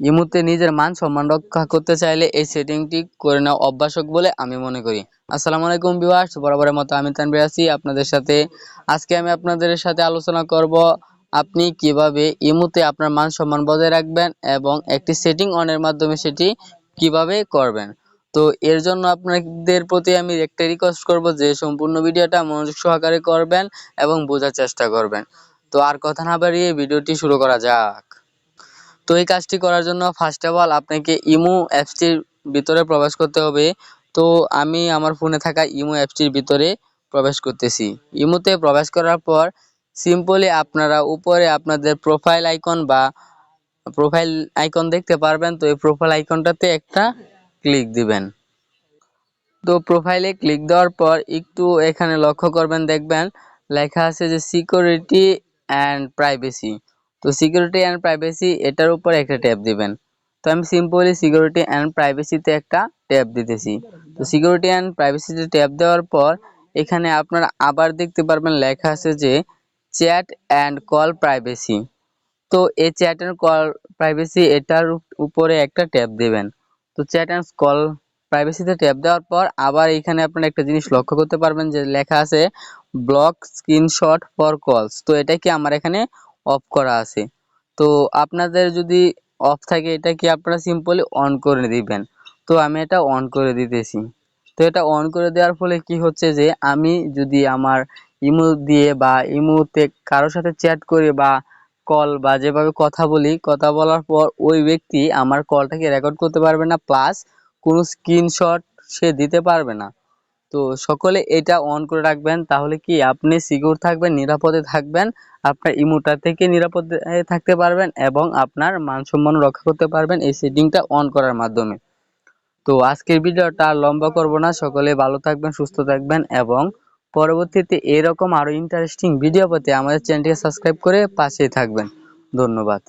ইমুতে নিজের মান সম্মান রক্ষা করতে চাইলে এই সেটিংটি করে নেওয়া অভ্যাসক বলে আমি মনে করি। আসসালামু আলাইকুম ভিউয়ার্স, বরাবরের মতো আমি তানভীর আছি। আপনাদের সাথে আজকে আমি আপনাদের সাথে আলোচনা করব আপনি কীভাবে ইমুতে আপনার মান সম্মান বজায় রাখবেন এবং একটি সেটিং অনের মাধ্যমে সেটি কীভাবে করবেন। তো এর জন্য আপনাদের প্রতি আমি একটা রিকোয়েস্ট করব যে সম্পূর্ণ ভিডিওটা মনোযোগ সহকারে করবেন এবং বোঝার চেষ্টা করবেন। তো আর কথা না বাড়িয়ে ভিডিওটি শুরু করা যাক। তো এই কাজটি করার জন্য ফার্স্ট অফ অল আপনাকে ইমো অ্যাপসটির ভিতরে প্রবেশ করতে হবে। তো আমি আমার ফোনে থাকা ইমো অ্যাপসটির ভিতরে প্রবেশ করতেছি। ইমোতে প্রবেশ করার পর সিম্পলি আপনারা উপরে আপনাদের প্রোফাইল আইকন বা প্রোফাইল আইকন দেখতে পারবেন। তো এই প্রোফাইল আইকনটাতে একটা ক্লিক দিবেন। তো প্রোফাইলে ক্লিক দেওয়ার পর একটু এখানে লক্ষ্য করবেন, দেখবেন লেখা আছে যে সিকিউরিটি অ্যান্ড প্রাইভেসি তো সিকিউরিটি অ্যান্ড প্রাইভেসি এটার উপর একটা ট্যাপ দিবেন। তো আমি সিম্পলি সিকিউরিটি অ্যান্ড প্রাইভেসিতে একটা ট্যাপ দিতেছি। তো সিকিউরিটি অ্যান্ড প্রাইভেসিতে ট্যাপ দেওয়ার পর এখানে আপনারা আবার দেখতে পারবেন লেখা আছে যে চ্যাট অ্যান্ড কল প্রাইভেসি তো এই চ্যাট অ্যান্ড কল প্রাইভেসি এটার উপরে একটা ট্যাপ দিবেন। তো চ্যাট অ্যান্ড কল প্রাইভেসিতে ট্যাপ দেওয়ার পর আবার এখানে আপনারা একটা জিনিস লক্ষ্য করতে পারবেন যে লেখা আছে ব্লক স্ক্রিনশট ফর কলস তো এটা কি আমার এখানে অফ করা আছে। তো আপনাদের যদি অফ থাকে, এটা কি আপনারা সিম্পলি অন করে দিবেন? তো আমি এটা অন করে দিতেছি। তো এটা অন করে দেওয়ার ফলে কি হচ্ছে যে, আমি যদি আমার ইমো দিয়ে বা ইমোতে কারোর সাথে চ্যাট করি বা কল বা যেভাবে কথা বলি, কথা বলার পর ওই ব্যক্তি আমার কলটাকে রেকর্ড করতে পারবে না প্লাস কোনো স্ক্রিনশট সে দিতে পারবে না। তো সকলে এটা অন করে রাখবেন। তাহলে কি আপনি সিকিউর থাকবেন, নিরাপদে থাকবেন, আপনার ইমোটা থেকে নিরাপদে থাকতে পারবেন এবং আপনার মান সম্মান রক্ষা করতে পারবেন এই সেটিংটা অন করার মাধ্যমে। তো আজকের ভিডিওটা লম্বা করব না, সকলে ভালো থাকবেন, সুস্থ থাকবেন এবং পরবর্তীতে এরকম আরও ইন্টারেস্টিং ভিডিও পেতে আমাদের চ্যানেলটিকে সাবস্ক্রাইব করে পাশেই থাকবেন। ধন্যবাদ।